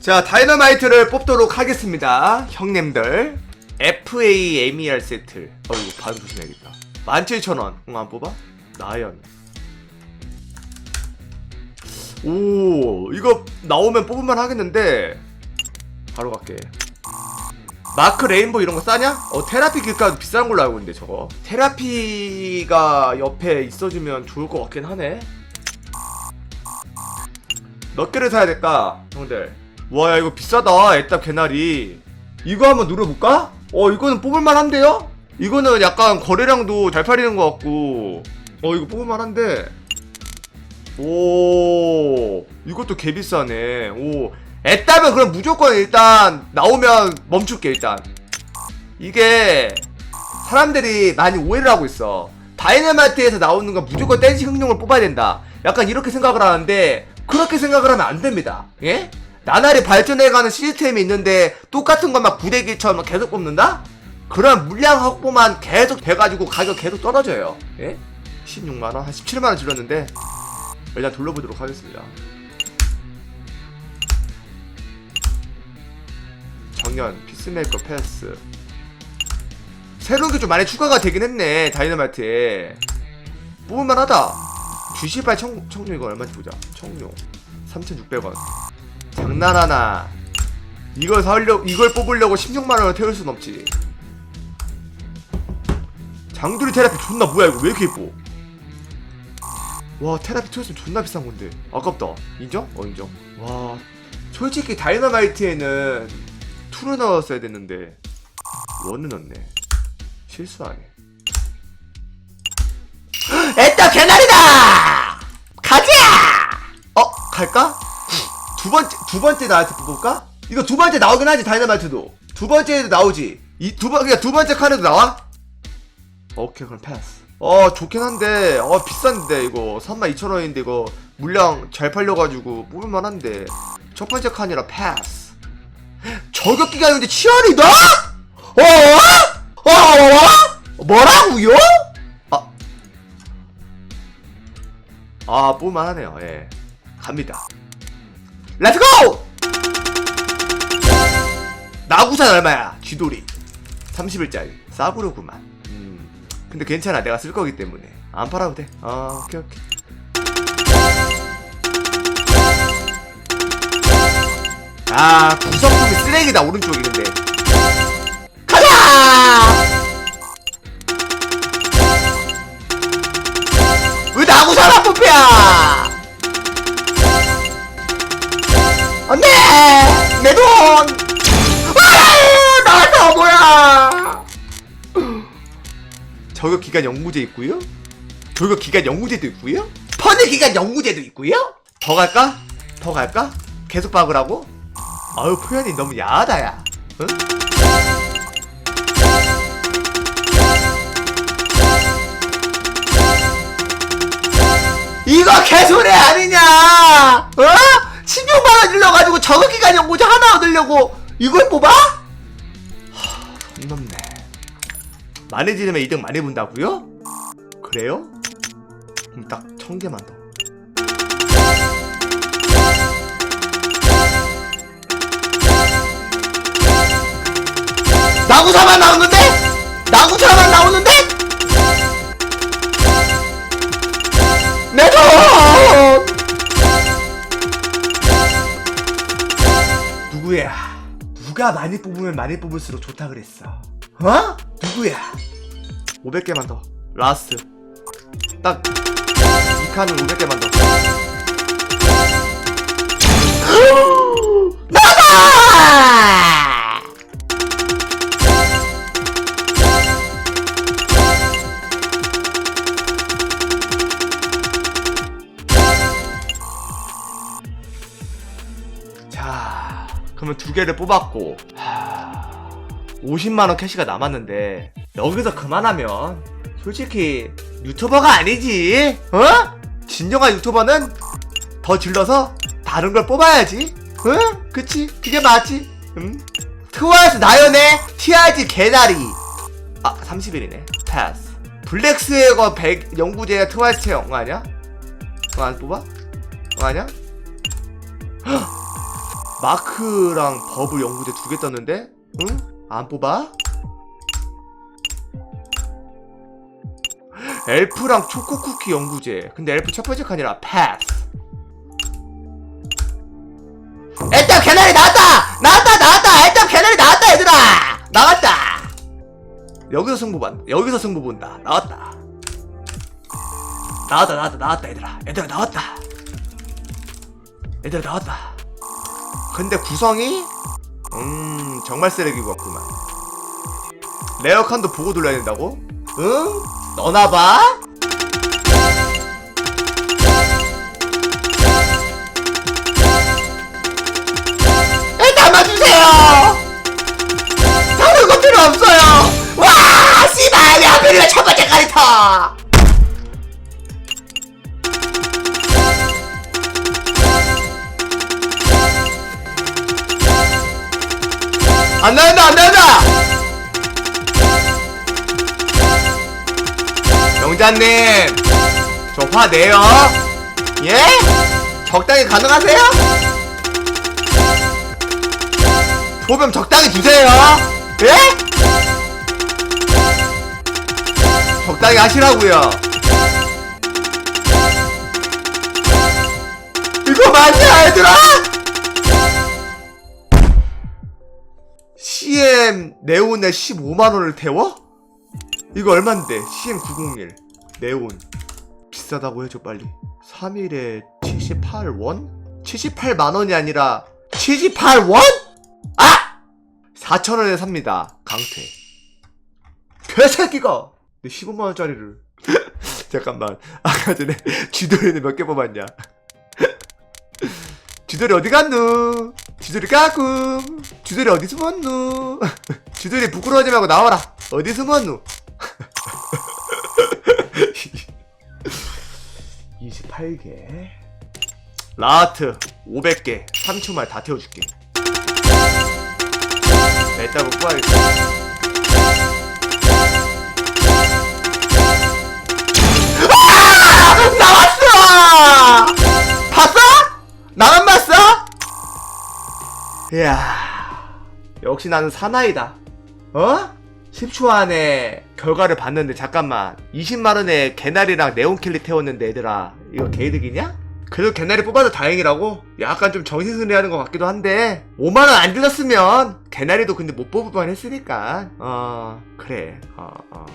자 다이너마이트를 뽑도록 하겠습니다. 형님들. FA MER 세트 어 이거 바로 조심해야겠다. 17,000원. 응, 안 뽑아? 나연. 오 이거 나오면 뽑을만 하겠는데. 바로 갈게. 마크 레인보 이런 거 싸냐? 어 테라피 기가 비싼 걸로 알고 있는데 저거. 테라피가 옆에 있어주면 좋을 것 같긴 하네. 몇 개를 사야 될까 형들 와 야 이거 비싸다 애답 개나리. 이거 한번 누려볼까? 어 이거는 뽑을만 한데요? 이거는 약간 거래량도 잘 팔리는 것 같고. 어 이거 뽑을만 한데. 오 이것도 개 비싸네. 오 애답은 그럼 무조건 일단 나오면 멈출게 일단. 이게 사람들이 많이 오해를 하고 있어. 다이너마이트에서 나오는 건 무조건 댄시 흥룡을 뽑아야 된다. 약간 이렇게 생각을 하는데 그렇게 생각을 하면 안 됩니다. 예? 나날이 발전해가는 시스템이 있는데 똑같은 것만 부대기처럼 계속 뽑는다? 그럼 물량 확보만 계속 돼가지고 가격 계속 떨어져요. 예? 16만원? 한 17만원 줄였는데 일단 돌려보도록 하겠습니다. 정년 피스메이커 패스 새로운 게 좀 많이 추가가 되긴 했네 다이너마이트에. 뽑을만 하다. G18 청, 청룡 이거 얼마인지 보자. 청룡. 3600원 장난하나. 이걸 사려 이걸 뽑으려고 16만원을 태울 순 없지. 장두리 테라피 존나 뭐야 이거? 왜 이렇게 예뻐? 와 테라피 태웠으면 존나 비싼 건데. 아깝다. 인정? 어 인정. 와 솔직히 다이너마이트에는 2를 넣었어야 됐는데 1을 넣네. 실수하네. 에따 개나리다! 가자! 어 갈까? 두 번째 두 번째 나한테 뽑을까? 이거 두 번째 나오긴 하지 다이너마이트도 두 번째에도 나오지 이 두 번 그냥 두 번째 칸에도 나와? 오케이 그럼 패스 어 좋긴 한데 어 비싼데 이거 32,000원인데 이거 물량 잘 팔려가지고 뽑을만한데 첫 번째 칸이라 패스 저격 기간인데 치열이다? 어? 어? 어? 뭐라고요? 아, 아 뽑을만하네요. 예, 갑니다. 렛츠고! 나구산 얼마야? 쥐돌이 30일짜리 싸구려구만. 음, 근데 괜찮아. 내가 쓸 거기 때문에 안 팔아도 돼. 아, 오케이 오케이. 아 구성품이 쓰레기다 오른쪽 있는데 가자 왜 나고 살아 뽀삐 안돼 내 돈 아, 나왔다 뭐야 저격 기간 연구제 있고요 저격 기간 연구제도 있고요 퍼즐 기간 연구제도 있고요 더 갈까? 더 갈까? 계속 박으라고? 아유 표현이 너무 야하다 야 응? 이거 개소리 아니냐 어? 16만원 일러가지고 저격기간 연구자 하나 얻으려고 이걸 뽑아? 하, 선 넘네 많이 지르면 이득 많이 본다고요? 그래요? 그럼 딱 천개만 더 나구사만 나오는데? 나구사만 나오는데? 내 돈! 누가 많이 뽑으면 많이 뽑을수록 좋다 그랬어. 어? 누구야? 500개만 더. 라스트. 딱, 이 칸은 500개만 더. 나가! 자, 그러면 두 개를 뽑았고, 하... 50만원 캐시가 남았는데, 여기서 그만하면, 솔직히, 유튜버가 아니지, 어? 진정한 유튜버는 더 질러서 다른 걸 뽑아야지, 응? 그치? 그게 맞지, 응? 트와이스 나연의 TRG 개다리. 아, 30일이네. 패스. 블랙스웨거 100 연구제 트와이스 영 아니야? 그거 안 뽑아? 그거 아니야? 마크랑 버블 연구제 두 개 떴는데? 응? 안 뽑아? 엘프랑 초코쿠키 연구제. 근데 엘프 첫 번째 칸이라 패스. 일단 개나리 나왔다! 나왔다! 나왔다! 일단 개나리 나왔다 얘들아! 나왔다! 여기서 승부 본 여기서 승부 본다. 나왔다. 나왔다 나왔다 나왔다 얘들아. 얘들아 나왔다. 얘들아 나왔다. 근데 구성이 음 정말 쓰레기 같구만. 레어칸도 보고 돌려야 된다고? 응? 너나 봐? 일단 맞주세요! 다른 거 필요 없어요! 와! 씨발! 왜 하필이면 첫 번째 카리터! 안 나온다, 안 나온다! 영자님, 저 화 내요? 예? 적당히 가능하세요? 보면 적당히 주세요. 예? 적당히 하시라고요. 이거 맞냐, 얘들아? CM 네온에 15만 원을 태워? 이거 얼만데? CM 901 네온 비싸다고 해줘 빨리. 3일에 78원? 78만 원이 아니라 78원? 아! 4천원에 삽니다. 강퇴. 개새끼가! 내 15만원짜리를. 잠깐만. 아까 전에 쥐돌이는 몇 개 뽑았냐? 쥐돌이 어디 갔누? 쥐돌이 까꿍. 쥐돌이 어디 숨었누? 쥐돌이 부끄러워하지 말고 나와라. 어디 숨었누? 28개. 라트 500개. 3초 만에 다 태워줄게. 냈다고 뽑아야겠다. 아! 나왔어! 봤어? 나만 봤어? 이야, 역시 나는 사나이다. 어? 10초 안에 결과를 봤는데 잠깐만 20만원에 개나리랑 네온킬리 태웠는데 얘들아 이거 개이득이냐? 그래도 개나리 뽑아서 다행이라고? 약간 좀 정신승리 하는 것 같기도 한데 5만원 안 들렸으면 개나리도 근데 못 뽑을 뻔 했으니까 어 그래 어 어.